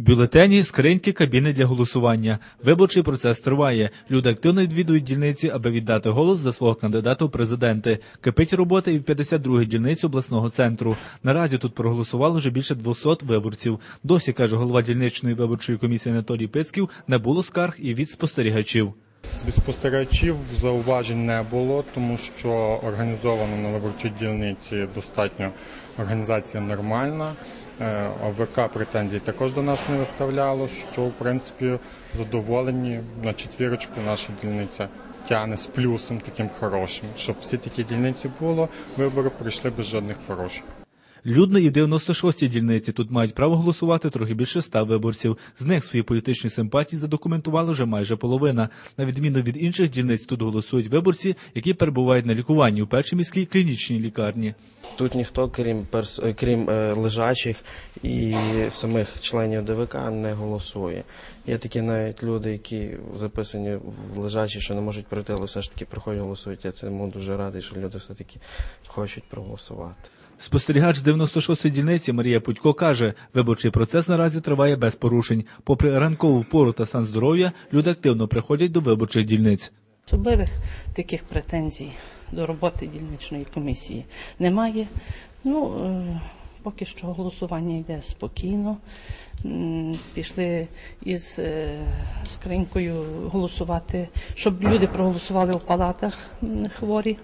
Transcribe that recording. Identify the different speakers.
Speaker 1: Бюлетені, скриньки, кабіни для голосування. Виборчий процес триває. Люди активно відвідують дільниці, аби віддати голос за свого кандидата у президенти. Кипить робота і в 52-й дільниці обласного центру. Наразі тут проголосувало вже більше 200 виборців. Досі, каже голова дільничної виборчої комісії Анатолій Пицьків, не було скарг і від спостерігачів.
Speaker 2: Від спостерігачів зауважень не було, тому що організовано на виборчій дільниці достатньо організація нормальна. Е, ОВК претензій також до нас не виставляло, що в принципі задоволені на четвірочку наша дільниця тягне з плюсом таким хорошим. Щоб всі такі дільниці було, вибори пройшли без жодних порушень.
Speaker 1: Людно і в 96-й дільниці тут мають право голосувати трохи більше ста виборців. З них свої політичні симпатії задокументували вже майже половина. На відміну від інших дільниць, тут голосують виборці, які перебувають на лікуванні у першій міській клінічній лікарні.
Speaker 3: Тут ніхто, крім перс... е, крім е, лежачих і самих членів ДВК, не голосує. Є такі навіть люди, які записані в лежачі, що не можуть пройти, але все ж таки приходять голосують. Я цьому дуже радий, що люди все таки хочуть проголосувати.
Speaker 1: Спостерігач з 96-ї дільниці Марія Путько каже, виборчий процес наразі триває без порушень. Попри ранкову пору та стан здоров'я, люди активно приходять до виборчих дільниць.
Speaker 4: Особливих таких претензій до роботи дільничної комісії немає. Ну, е, поки що голосування йде спокійно. Пішли із е, скринькою голосувати, щоб люди проголосували у палатах хворі.